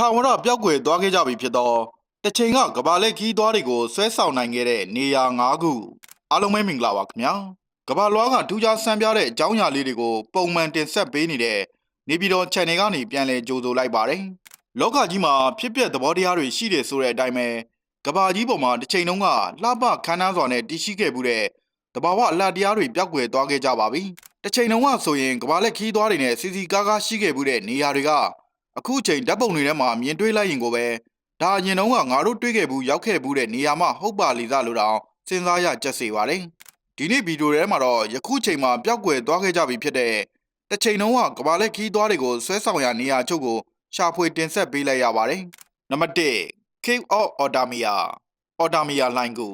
ထာဝရပြောက်ွယ်သွားခဲ့ကြပြီဖြစ်သောတစ်ချိန်ကကဘာလက်ခီးသွားတွေကိုဆွဲဆောင်နိုင်ခဲ့တဲ့နေရာ၅ခုအားလုံးပဲမင်္ဂလာပါခင်ဗျာကဘာလွားကထူးခြားဆန်းပြတဲ့အကြောင်းအရာလေးတွေကိုပုံမှန်တင်ဆက်ပေးနေတဲ့နေပြည်တော် channel ကနေပြန်လည်ကြိုဆိုလိုက်ပါတယ်လောကကြီးမှာဖြစ်ပျက်သဘောတရားတွေရှိတယ်ဆိုတဲ့အတိုင်းပဲကဘာကြီးပေါ်မှာတစ်ချိန်လုံးကလှပခမ်းနားစွာနဲ့တည်ရှိခဲ့မှုတဲ့တဘာဝအလှတရားတွေပြောက်ွယ်သွားခဲ့ကြပါပြီတစ်ချိန်လုံးကဆိုရင်ကဘာလက်ခီးသွားတွေနဲ့စီစီကားကားရှိခဲ့မှုတဲ့နေရာတွေက အခုချိန်ဓာတ်ပုံတွေထဲမှာမြင်တွေ့လိုက်ရင်ကိုပဲဒါအရင်တုန်းကငါတို့တွေ့ခဲ့ဘူးရောက်ခဲ့ဘူးတဲ့နေရာမှာဟုတ်ပါလိမ့်စားလို့တောင်စဉ်းစားရကြက်စေပါတယ်ဒီနေ့ဗီဒီယိုထဲမှာတော့ယခုချိန်မှာပျောက်ကွယ်သွားခဲ့ကြပြီဖြစ်တဲ့တစ်ချိန်လုံးကကဘာလက်ခီးသွားတွေကိုဆွဲဆောင်ရာနေရာချုပ်ကိုရှာဖွေတင်ဆက်ပေးလိုက်ရပါတယ်နံပါတ်1 Cave of Otamia Otamia လိုင်းကူ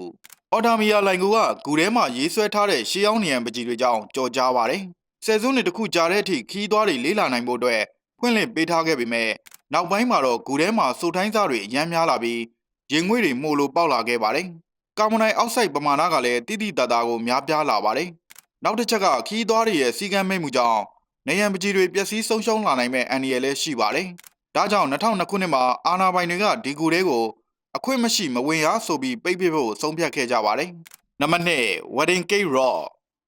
Otamia လိုင်းကူကဂူထဲမှာရေးဆွဲထားတဲ့ရှေးအောင်နေရန်ပကြီးတွေကြောင့်ကြော်ကြားပါတယ်ဆယ်စုနှစ်တစ်ခုကြာတဲ့အထိခီးသွားတွေလေးလာနိုင်ဖို့အတွက် ဖွင့်လှစ်ပေးထားခဲ့ပေမဲ့နောက်ပိုင်းမှာတော့ဂူထဲမှာစိုးထိုင်းစားတွေအများများလာပြီးရင်ငွေတွေမှုလို့ပေါက်လာခဲ့ပါတယ်။ကာဗွန်ဒိုင်အောက်ဆိုက်ပမာဏကလည်းတိတိတတ်တာကိုများပြားလာပါတယ်။နောက်တစ်ချက်ကခီးသွားတွေရဲ့စီကံမိတ်မှုကြောင့်နေရန်ပကြီးတွေပျက်စီးဆုံးရှုံးလာနိုင်မဲ့အန္တရာယ်လည်းရှိပါတယ်။ဒါကြောင့်2002ခုနှစ်မှာအာနာပိုင်တွေကဒီဂူတွေကိုအခွင့်မရှိမဝင်ရဆိုပြီးပိတ်ပစ်ဖို့ဆုံးဖြတ်ခဲ့ကြပါတယ်။နံပါတ်2 Wedding Cake Rock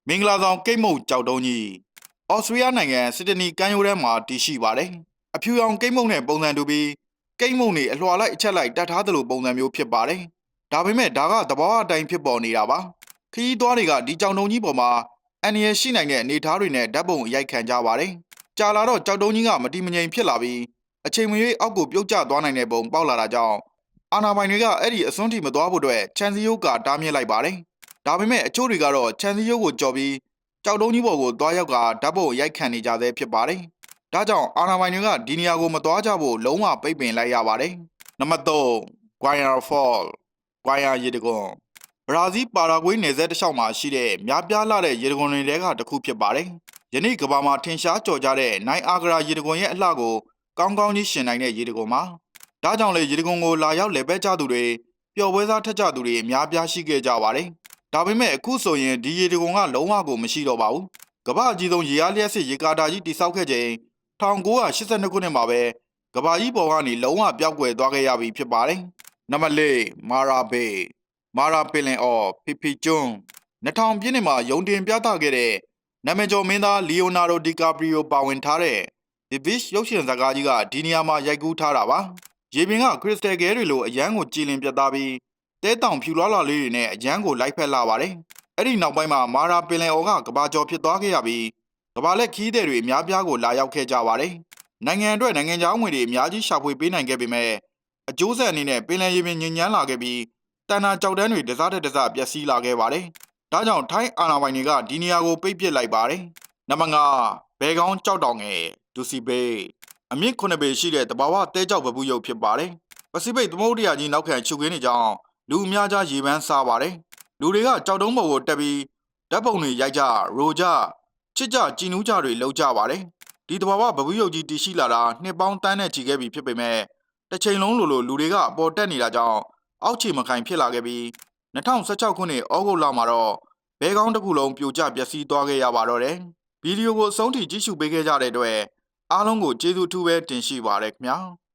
မင်္ဂလာဆောင်ကိတ်မုတ်ကြောက်တုံးကြီး ဩစတြေးလျနိုင်ငံစစ်ဒနီကမ်းရိုးထဲမှာတည်ရှိပါတယ်။အဖြူရောင်ကိတ်မုတ်နဲ့ပုံစံတူပြီးကိတ်မုတ်တွေအလွှာလိုက်အချက်လိုက်တတ်ထားသလိုပုံစံမျိုးဖြစ်ပါတယ်။ဒါပေမဲ့ဒါကသဘောအတိုင်းဖြစ်ပေါ်နေတာပါ။ခရီးသွားတွေကဒီကြောင်တုံးကြီးပေါ်မှာအန်ရရှိနိုင်တဲ့အနေအထားတွေနဲ့ဓာတ်ပုံရိုက်ခံကြပါတယ်။ကြာလာတော့ကြောက်တုံးကြီးကမတိမငြိမ်ဖြစ်လာပြီးအချိန်မရွေးအောက်ကိုပြုတ်ကျသွားနိုင်တဲ့ပုံပေါက်လာတာကြောင့်အာနာပိုင်တွေကအဲ့ဒီအစွန်းထိမသွားဖို့အတွက်ချန်စီယိုကတားမြစ်လိုက်ပါတယ်။ဒါပေမဲ့အချို့တွေကတော့ချန်စီယိုကိုကြော်ပြီး ကြောက်တုံးကြီးပေါ်ကိုသွားရောက်ကဓာတ်ပုံရိုက်ခံနေကြသေးဖြစ်ပါတယ်။ဒါကြောင့်အာနာပိုင်တွေကဒီနေရာကိုမသွားကြဖို့လုံးဝပိတ်ပင်လိုက်ရပါတယ်။နံပါတ်3 Guayana Fall Guayana ရေတံခွန်ဘရာဇီးပါရာဂွေးနယ်စပ်တစ်လျှောက်မှာရှိတဲ့များပြားလာတဲ့ရေတံခွန်တွေထဲကတစ်ခုဖြစ်ပါတယ်။ယနေ့ကမ္ဘာမှာထင်ရှားကျော်ကြတဲ့နိုင်အာဂရာရေတံခွန်ရဲ့အလှကိုကောင်းကောင်းကြီးရှင်နိုင်တဲ့ရေတံခွန်မှာဒါကြောင့်လေရေတံခွန်ကိုလာရောက်လေပဲကြသူတွေပျော်ပွဲစားထက်ကြသူတွေအများပြားရှိခဲ့ကြပါတယ်။ ဒါပေမဲ့အခုဆိုရင်ဒီရေတံခွန်ကလုံးဝကိုမရှိတော့ပါဘူး။ကမ္ဘာအကြီးဆုံးရေအားလျှက်စစ်ရေကာတာကြီးတိစောက်ခဲ့ချိန်1982ခုနှစ်မှာပဲကမ္ဘာကြီးပေါ်ကနေလုံးဝပျောက်ကွယ်သွားခဲ့ရပြီဖြစ်ပါတယ်။နံပါတ်၄မာရာဘေးမာရာပင်လင်အော်ဖီဖီကျွန်း2000ပြည့်နှစ်မှာယုံတင်ပြသခဲ့တဲ့နာမည်ကျော်မင်းသားလီယိုနာဒိုဒီကာပရီယိုပါဝင်ထားတဲ့ The Beach ရုပ်ရှင်ဇာတ်ကားကြီးကဒီနေရာမှာရိုက်ကူးထားတာပါ။ရေပြင်ကခရစ်စတယ်ကဲတွေလိုအရန်ကိုကြည်လင်ပြတ်သားပြီး တဲတောင်ဖြူလွှားလာလေးတွေနဲ့အရန်ကိုလိုက်ဖက်လာပါတယ်။အဲ့ဒီနောက်ပိုင်းမှာမာရာပင်လင်အော်ကကဘာကျော်ဖြစ်သွားခဲ့ရပြီးကဘာလက်ခီးတဲ့တွေအများပြားကိုလာရောက်ခဲ့ကြပါတယ်။နိုင်ငံအတွက်နိုင်ငံခြားဝင်တွေအများကြီးရှာဖွေပေးနိုင်ခဲ့ပေမဲ့အကျိုးဆက်အနေနဲ့ပင်လယ်ရေပြင်ညဉ့်ညမ်းလာခဲ့ပြီးတန်နာကြောက်တန်းတွေတစားတဲ့တစားပျက်စီးလာခဲ့ပါတယ်။ဒါကြောင့်ထိုင်းအာဏာပိုင်တွေကဒီနေရာကိုပိတ်ပစ်လိုက်ပါတယ်။နံပါတ်5ဘဲကောင်းကြောက်တောင်ငယ်ဒူစီဘေးအမြင့်9ပေရှိတဲ့တဘာဝတဲကြောက်ပပူရုပ်ဖြစ်ပါတယ်။ပစိဖိတ်သမုဒ္ဒရာကြီးနောက်ခံချုပ်ခင်းနေကြောင်း လူအများကြားရေပန်းစားပါတယ်။လူတွေကကြောက်တုံးပေါ်ကိုတက်ပြီးဓာတ်ပုံတွေရိုက်ကြရိုကြချစ်ကြကြည်နူးကြတွေလှုပ်ကြပါတယ်။ဒီတဘာဝပပူရုပ်ကြီးတည်ရှိလာတာနှစ်ပေါင်းတန်းနဲ့ချီခဲ့ပြီဖြစ်ပေမဲ့တစ်ချိန်လုံးလိုလိုလူတွေကအပေါ်တက်နေတာကြောင့်အောက်ခြေမခိုင်ဖြစ်လာခဲ့ပြီး2016ခုနှစ်ဩဂုတ်လမှာတော့ဘဲကောင်းတစ်ခုလုံးပြိုကျပျက်စီးသွားခဲ့ရပါတော့တယ်။ဗီဒီယိုကိုအဆုံးထိကြည့်ရှုပေးခဲ့ကြတဲ့အတွက်အားလုံးကိုကျေးဇူးအထူးပဲတင်ရှိပါရခင်ဗျာ။